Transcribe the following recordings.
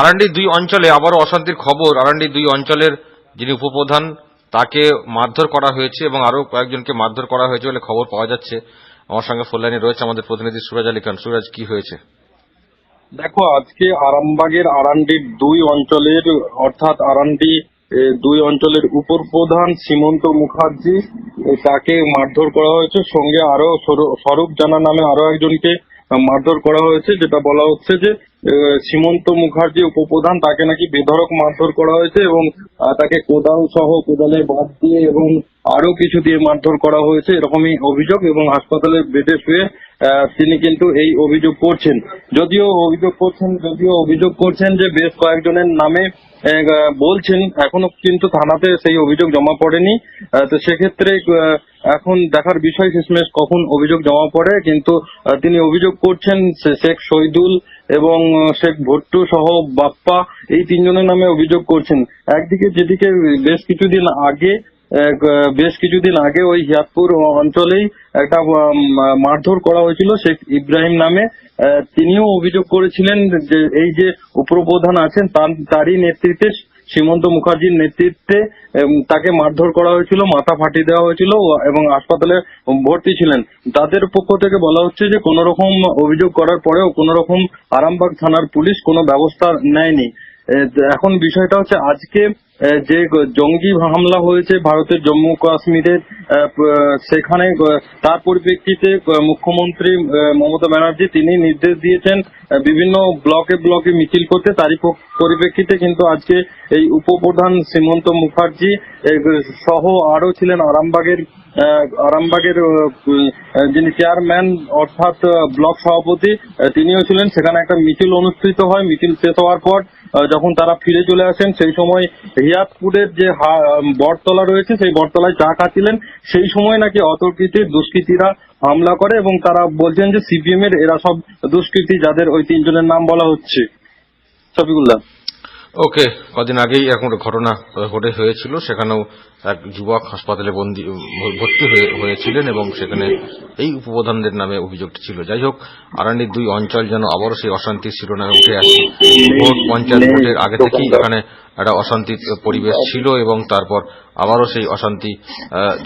আরান্ডি দুই অঞ্চলে আবারও অশান্তির খবর। আরান্ডি দুই অঞ্চলের যিনি উপপ্রধান, তাকে মারধর করা হয়েছে এবং আরও কয়েকজনকে মারধর করা হয়েছে বলে খবর পাওয়া যাচ্ছে। আমার সঙ্গে ফোনলাইনে রয়েছে আমাদের প্রতিনিধি সুরাজ আলী খান। সুরাজ, কি হয়েছে? দেখো, আজকে আরামবাগের আরান্ডির দুই অঞ্চলের, অর্থাৎ আরান্ডি দুই অঞ্চলের উপপ্রধান সীমন্ত মুখার্জি তাকে মারধর করা হয়েছে। সঙ্গে আরও স্বরূ- স্বরূপ জানা নামে আরও একজনকে মারধর করা হয়েছে, যেটা বলা হচ্ছে যে সীমন্ত মুখার্জি উপপ্রধান, তাকে নাকি বেধড়ক মারধর করা হয়েছে এবং তাকে কোদাল সহ কোদালে বাদ দিয়ে এবং আরও কিছু দিয়ে মারধর করা হয়েছে, এরকমই অভিযোগ এবং হাসপাতালের বেডে শুয়ে তিনি কিন্তু এই অভিযোগ করছেন। যদিও অভিযোগ করছেন, যদিও অভিযোগ করছেন যে বেশ কয়েকজনের নামে বলছেন, এখনও কিন্তু থানাতে সেই অভিযোগ জমা পড়েনি। তো সেক্ষেত্রে এখন দেখার বিষয় শেষমেশ কখন অভিযোগ জমা পড়ে, কিন্তু তিনি অভিযোগ করছেন শেখ শহীদুল এবং শেখ ভট্টু সহ বাপ্পা এই তিনজনের নামে অভিযোগ করছেন। একদিকে যেদিকে বেশ কিছুদিন আগে বেশ কিছুদিন আগে ওই হিয়াতপুর অঞ্চলেই একটা মারধর করা হয়েছিল শেখ ইব্রাহিম নামে। তিনিও অভিযোগ করেছিলেন যে এই যে উপপ্রধান আছেন তার- তারই নেতৃত্বে সীমন্ত মুখার্জির নেতৃত্বে তাকে মারধর করা হয়েছিল, মাথা ফাটিয়ে দেওয়া হয়েছিল এবং হাসপাতালে ভর্তি ছিলেন। তাদের পক্ষ থেকে বলা হচ্ছে যে কোন রকম অভিযোগ করার পরেও কোন রকম আরামবাগ থানার পুলিশ কোনো ব্যবস্থা নেয়নি। এখন বিষয়টা হচ্ছে আজকে যে জঙ্গি হামলা হয়েছে ভারতের জম্মু কাশ্মীরের সেখানে তার পরিপ্রেক্ষিতে মুখ্যমন্ত্রী মমতা ব্যানার্জি তিনি নির্দেশ দিয়েছেন বিভিন্ন ব্লকে ব্লকে মিছিল করতে, তারই পরিপ্রেক্ষিতে কিন্তু আজকে এই উপপ্রধান সীমন্ত মুখার্জি সহ আরও ছিলেন আরামবাগের আরামবাগের যিনি চেয়ারম্যান, অর্থাৎ, ব্লক সভাপতি তিনিও ছিলেন। সেখানে একটা মিছিল অনুষ্ঠিত হয়, মিছিল শেষ হওয়ার পর যখন তারা ফিরে চলে আসেন, সেই সময় রিয়াদপুরের যে বটতলা রয়েছে, সেই বটতলায় চা খাচ্ছিলেন। সেই সময় নাকি অতর্কিতে দুষ্কৃতীরা হামলা করে এবং তারা বলছেন যে সিপিএম এর এরা সব দুষ্কৃতী, যাদের ওই তিনজনের নাম বলা হচ্ছে। শফিকুল্লাহ। ওকে, কদিন আগেই এখন ঘটনা ঘটে হয়েছিল, সেখানেও এক যুবক হাসপাতালে বন্দি, ভর্তি হয়ে, হয়েছিলেন এবং সেখানে এই উপপ্রধানদের নামে অভিযোগটি ছিল। যাই হোক আরানির দুই অঞ্চল যেন আবারও সেই অশান্তির শিরোনামে উঠে আসে। ভোট পঞ্চায়েত ভোটের আগে থেকেই এখানে একটা অশান্তির পরিবেশ ছিল এবং তারপর আবারও সেই অশান্তি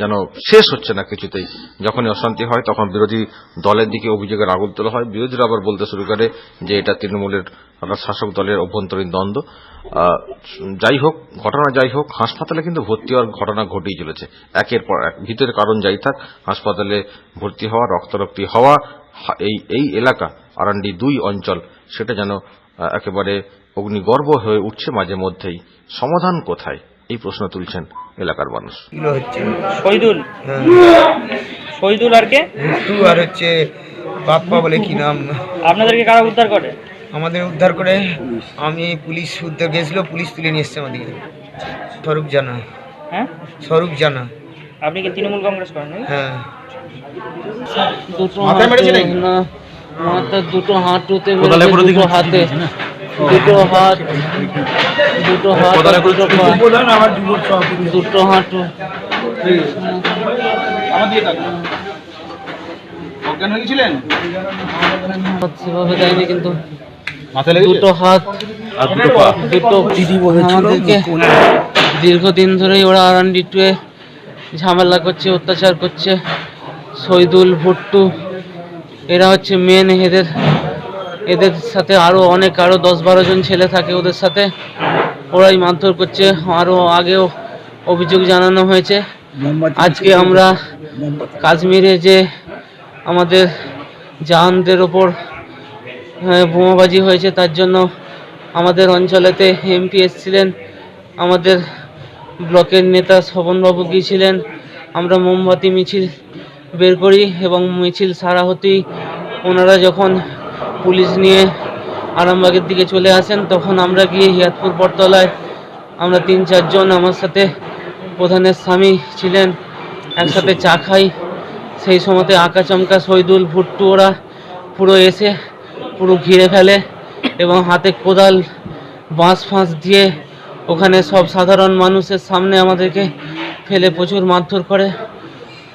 যেন শেষ হচ্ছে না কিছুতেই। যখনই অশান্তি হয়, তখন বিরোধী দলের দিকে অভিযোগের আগুল তোলা হয়। বিরোধীরা আবার বলতে শুরু করে যে এটা তৃণমূলের শাসক দলের অভ্যন্তরীণ দ্বন্দ্ব। যাই হোক, ঘটনা যাই হোক, হাসপাতালে কিন্তু ভর্তি হওয়ার ঘটনা ঘটেই চলেছে। একের পর এক। ভিতরের কারণ যাই থাক হাসপাতালে ভর্তি হওয়া রক্তারক্তি হওয়া এই এই এলাকা আরান্ডি দুই অঞ্চল সেটা যেন একেবারে অগ্নিগর্ভ হয়ে উঠছে মাঝে মধ্যেই। সমাধান কোথায়? এই প্রশ্ন তুলছেন এলাকার মানুষ। শহীদুল। হ্যাঁ। শহীদুল আর কে? আর হচ্ছে বাপ্পা বলে কি নাম? আপনাদেরকে কারা উদ্ধার করে? আমাদের উদ্ধার করে আমি পুলিশ উদ্ধার গেছিল পুলিশ তুলে নিয়ে এসছে আমাদেরকে। স্বরূপ জানা হ্যাঁ? স্বরূপ জানা। আপনি কি তৃণমূল কংগ্রেস করেন হ্যাঁ। দুটো মাথা দুটো হাঁটুতে দুটো হাতে। দুটো হাত দুটো হাত দুটো পা দুটো হাঁটু সেভাবে দেয়নি কিন্তু। দুটো হাত দুটো আমাদেরকে দীর্ঘদিন ধরেই ওরা আর আরান্ডি টুয়ে ঝামেলা করছে অত্যাচার করছে। শহীদুল ভুট্টু এরা হচ্ছে মেন এদের এদের সাথে আরও অনেক আরও দশ বারো জন ছেলে থাকে ওদের সাথে। ওরাই মারধর করছে। আরও আগেও অভিযোগ জানানো হয়েছে। আজকে আমরা কাশ্মীরে যে আমাদের জাহানদের ওপর বোমাবাজি হয়েছে তার জন্য আমাদের অঞ্চলেতে এমপি এসেছিলেন। আমাদের ব্লকের নেতা শোভনবাবু গিয়েছিলেন আমরা মোমবাতি, মিছিল বের করি এবং মিছিল সারা হতেই ওনারা যখন পুলিশ নিয়ে আরামবাগের দিকে চলে আসেন, তখন আমরা গিয়ে হিয়াতপুর বটতলায় আমরা তিন, চারজন আমার সাথে প্রধানের স্বামী ছিলেন, একসাথে চা খাই। সেই সময়তে আঁকা চমকা শহীদুল ভুট্টু ওরা পুরো এসে পুরো ঘিরে ফেলে এবং হাতে কোদাল বাঁশ ফাঁস দিয়ে ওখানে সব সাধারণ মানুষের সামনে আমাদেরকে ফেলে প্রচুর মারধর করে।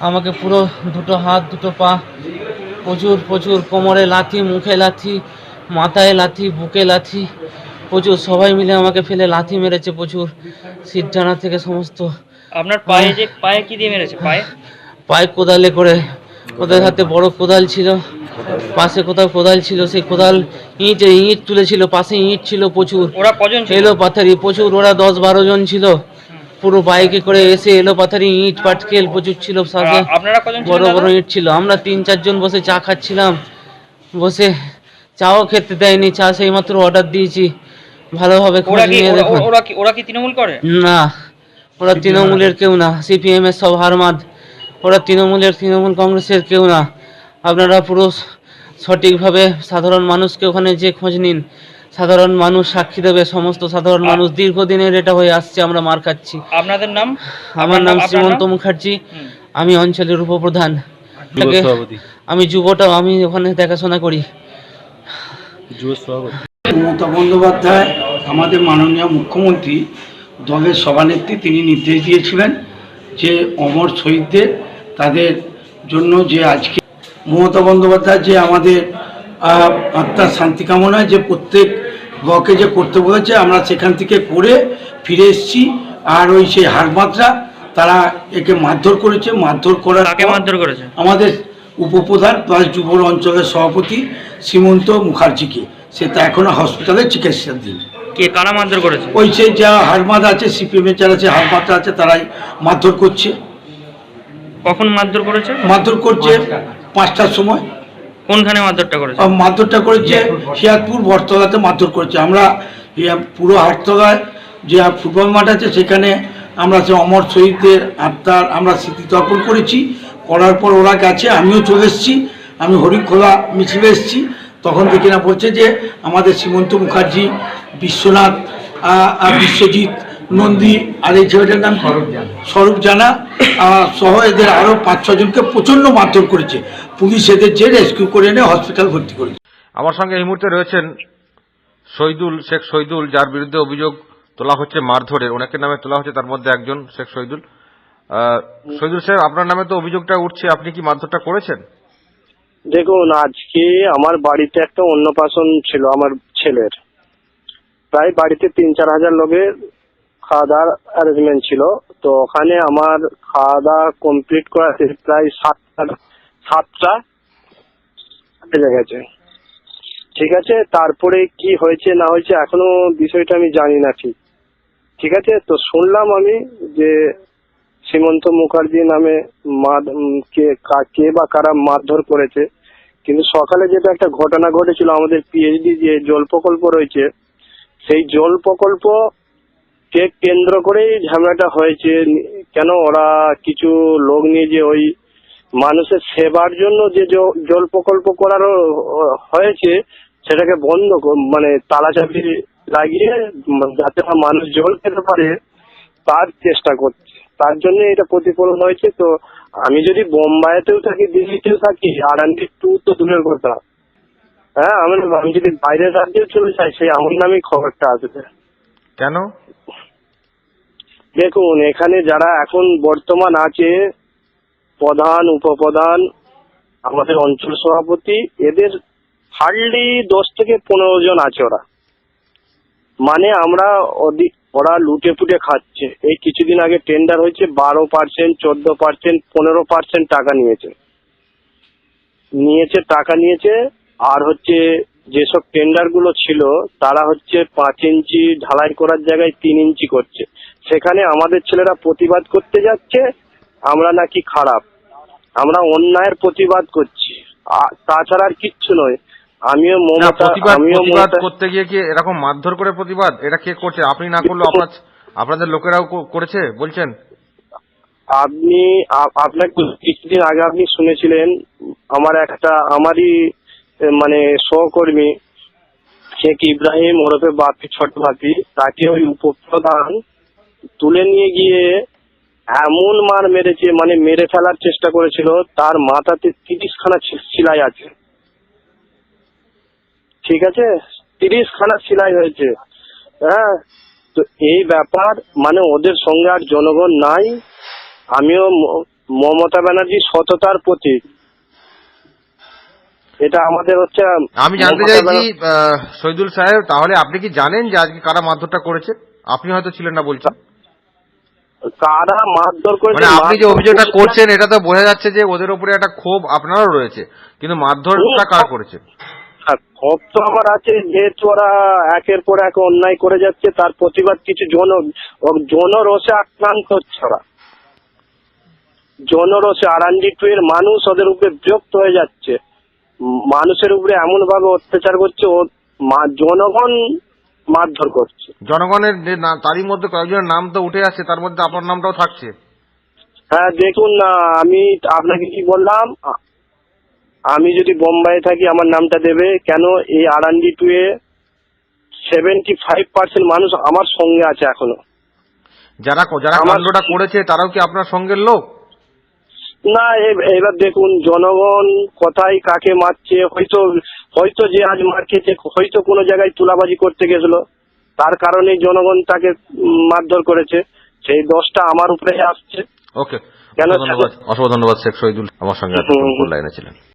আমাকে পুরো দুটো হাত দুটো পা প্রচুর প্রচুর কোমরে লাথি মুখে লাথি মাথায় লাথি বুকে লাথি প্রচুর সবাই মিলে আমাকে ফেলে লাথি মেরেছে প্রচুর। সিট টানা থেকে সমস্ত আপনার পায়ে যে পায়ে কি দিয়ে মেরেছে? পায়ে? পায়ে কোদালে করে ওদের হাতে বড় কোদাল ছিল পাশে কোথাও কোদাল ছিল সেই কোদাল ইট ইট তুলেছিল পাশে ইট ছিল প্রচুর। ওরা কজন ছিল? এলো পাথারি প্রচুর ওরা দশ বারো জন ছিল। পুরো বাইকে করে এসে এলো পাথারি ইট পাটকেল প্রচুর ছিল সাথে বড় বড়? ইট ছিল। আমরা তিন চারজন বসে চা খাচ্ছিলাম। বসে চাও খেতে দেয়নি চা সেই মাত্র অর্ডার দিয়েছি। ভালোভাবে খোঁজ ওরা কি নিয়ে দেখুন। ওরা কি তৃণমূল করে? না ওরা তৃণমূলের কেউ না সিপিএম এর সব হার হারমাদ। ওরা তৃণমূলের তৃণমূল কংগ্রেসের কেউ না। আপনারা পুরো সঠিকভাবে সাধারণ মানুষকে ওখানে যে খোঁজ নিন সাধারণ মানুষ সাক্ষী দেবে সমস্ত সাধারণ মানুষ দীর্ঘদিনের এটা হয়ে আসছে আমরা মার খাচ্ছি। আপনাদের নাম? আমার নাম শ্রীমন্ত মুখার্জি। আমি অঞ্চলের উপপ্রধান। আমি যুবটাও আমি ওখানে দেখাশোনা করি। মমতা বন্দ্যোপাধ্যায় আমাদের মাননীয় মুখ্যমন্ত্রী দলের সভানেত্রী তিনি নির্দেশ দিয়েছিলেন যে অমর শহীদদের তাদের জন্য যে আজকে মমতা বন্দ্যোপাধ্যায় যে আমাদের আত্মার শান্তি কামনায় যে প্রত্যেক ব্লকে যে করতে বলেছে আমরা সেখান থেকে করে ফিরে এসেছি। আর ওই সেই হারমাত্রা তারা একে মারধর করেছে। মারধর করার মারধর করেছে? আমাদের উপপ্রধান প্লাস যুব অঞ্চলের সভাপতি শ্রীমন্ত মুখার্জিকে। সে তা এখনও হসপিটালে চিকিৎসাধীন। কে কারা মারধর করেছে? ওই সেই যা হারমাদ আছে সিপিএমের যারা আছে হারমাদা আছে তারাই মারধর করছে। কখন মারধর করেছে? মারধর করছে পাঁচটার সময়। কোনখানে মারধরটা করেছে? মারধরটা করেছে হিয়ারপুর বটতলাতে মারধর করেছে। আমরা পুরো হাটতলায় যে ফুটবল মাঠ আছে সেখানে আমরা সে অমর শহীদদের আত্মার আমরা স্মৃতি তর্পণ করেছি। করার পর ওরা গেছে আমিও চলে এসেছি। আমি হরিখোলা মিছিলে এসেছি। তখন দেখি না বলছে যে আমাদের সীমন্ত মুখার্জি বিশ্বনাথ আর বিশ্বজিৎ নন্দী আর এই ছেলেটার নাম স্বরূপ জানা। স্বরূপ জানা আহ, সহ এদের আরও পাঁচ ছজনকে প্রচণ্ড মারধর করেছে। পুলিশ এদের যে রেস্কিউ করে এনে হসপিটাল ভর্তি করেছে। আমার সঙ্গে এই মুহূর্তে রয়েছেন শহীদুল শেখ শহীদুল যার বিরুদ্ধে অভিযোগ তোলা হচ্ছে মারধরের। অনেকের নামে তোলা হচ্ছে তার মধ্যে একজন শেখ শহীদুল। শহীদুল সাহেব আপনার নামে তো অভিযোগটা উঠছে আপনি কি মারধরটা করেছেন? দেখুন আজকে আমার বাড়িতে একটা অন্নপ্রাশন ছিল আমার ছেলের। প্রায় বাড়িতে তিন চার হাজার লোকের খাওয়া দাওয়ার অ্যারেঞ্জমেন্ট ছিল। তো ওখানে আমার খাওয়া দাওয়া কমপ্লিট করাতে প্রায় সাতটা সাতটা বেজে গেছে। ঠিক আছে? তারপরে কি হয়েছে, না হয়েছে, এখনও বিষয়টা আমি জানি না ঠিক। ঠিক আছে? তো শুনলাম আমি যে সীমন্ত মুখার্জি নামে কে কে বা কারা মারধর করেছে। কিন্তু সকালে যেটা একটা ঘটনা ঘটেছিল, আমাদের পিএইচডি যে জল প্রকল্প রয়েছে, সেই জল প্রকল্প কে কেন্দ্র করেই ঝামেলাটা হয়েছে, কেন ওরা কিছু লোক নিয়ে যে ওই মানুষের সেবার জন্য যে জল প্রকল্প করার হয়েছে, সেটাকে বন্ধ মানে তালা চাবি লাগিয়ে যাতে মানুষ জল খেতে পারে, তার চেষ্টা করছে। তার জন্য এটা প্রতিফলন হয়েছে। তো আমি যদি বোম্বাইতেও থাকি, দিল্লিতেও থাকি আর আন্টি টু তো দূরের কথা। হ্যাঁ আমি আমি যদি বাইরের রাজ্যেও চলে যাই, সেই আমার নামেই খবরটা আসবে। কেন? দেখুন, এখানে যারা এখন বর্তমান আছে, প্রধান, উপপ্রধান, আমাদের অঞ্চল সভাপতি, এদের হার্ডলি দশ থেকে পনেরো জন আছে ওরা। মানে আমরা ওরা লুটে পুটে খাচ্ছে। এই কিছুদিন আগে টেন্ডার হয়েছে, বারো পার্সেন্ট চোদ্দ পার্সেন্ট পনেরো পার্সেন্ট টাকা নিয়েছে। নিয়েছে, টাকা নিয়েছে, আর হচ্ছে যেসব টেন্ডারগুলো ছিল, তারা হচ্ছে পাঁচ ইঞ্চি ঢালাই করার জায়গায় তিন ইঞ্চি করছে। সেখানে আমাদের ছেলেরা প্রতিবাদ করতে যাচ্ছে আমরা নাকি খারাপ। আমরা অন্যায়ের প্রতিবাদ করছি। তাছাড়া আর কিচ্ছু নয়। আমিও মমতা আমিও প্রতিবাদ করতে গিয়ে কি এরকম মারধর করে প্রতিবাদ? এটা কে করছে? আপনি না করলেও আপনার আপনাদের লোকেরাও করেছে? বলছেন? আপনি আ- আপনাকে কিছুদিন আগে আপনি শুনেছিলেন আমার একটা আমারই মানে সহকর্মী শেখ ইব্রাহিম ওরফে বাপি ছোট বাপি তাকে ওই উপপ্রধান তুলে নিয়ে গিয়ে এমন মার মেরেছে মানে মেরে ফেলার চেষ্টা করেছিল তার মাথাতে তিরিশ খানা সেলাই আছে। ঠিক আছে? তিরিশ খানা সেলাই হয়েছে। হ্যাঁ? তো এই ব্যাপার মানে ওদের সঙ্গে আর জনগণ নাই। আমিও মমতা ব্যানার্জি সততার প্রতীক। এটা আমাদের হচ্ছে আমি জানতে চাইছি শহীদুল সাহেব তাহলে আপনি কি জানেন যে আজকে কারা মারধরটা করেছে? আপনি হয়তো ছিলেন না বলছেন কারা মারধর করেছে মানে আপনি যে অভিযোগটা করছেন এটা তো বোঝা যাচ্ছে যে ওদের উপরে একটা ক্ষোভ আপনারও রয়েছে কিন্তু মারধরটা কারা করেছে? ক্ষোভ তো আমার আছে যেহেতু ওরা একের পর এক অন্যায় করে যাচ্ছে তার প্রতিবাদ কিছু জন জনরসে আক্রান্ত হচ্ছে ওরা। জনরসে আরান্ডি টু এর মানুষ ওদের উপরে বিরক্ত হয়ে যাচ্ছে। মানুষের উপরে এমন ভাবে অত্যাচার করছে ও মা- জনগণ মারধর করছে। জনগণের যে না- তারই মধ্যে কয়েকজনের নাম তো উঠে আছে তার মধ্যে আপনার নামটাও থাকছে। হ্যাঁ দেখুন না আমি আপনাকে কি বললাম? আ- আমি যদি বোম্বাইয়ে থাকি আমার নামটা দেবে। কেন? এই আরান্ডি টু এ সেভেন্টি ফাইভ পার্সেন্ট মানুষ আমার সঙ্গে আছে এখনও। যারা যারা আমার- কাণ্ডটা করেছে তারাও কি আপনার সঙ্গের লোক? না এ- এবার দেখুন জনগণ কোথায় কাকে মারছে হয়তো হয়তো যে আজ মার্কেটে হয়তো কোনো জায়গায় তুলাবাজি করতে গেছিল তার কারণে জনগণ তাকে মারধর করেছে। সেই দশটা আমার উপরে আসছে। ওকে ধন্যবাদ। অসংখ্য ধন্যবাদ শেখ শহীদুল আমার সঙ্গে ছিলেন।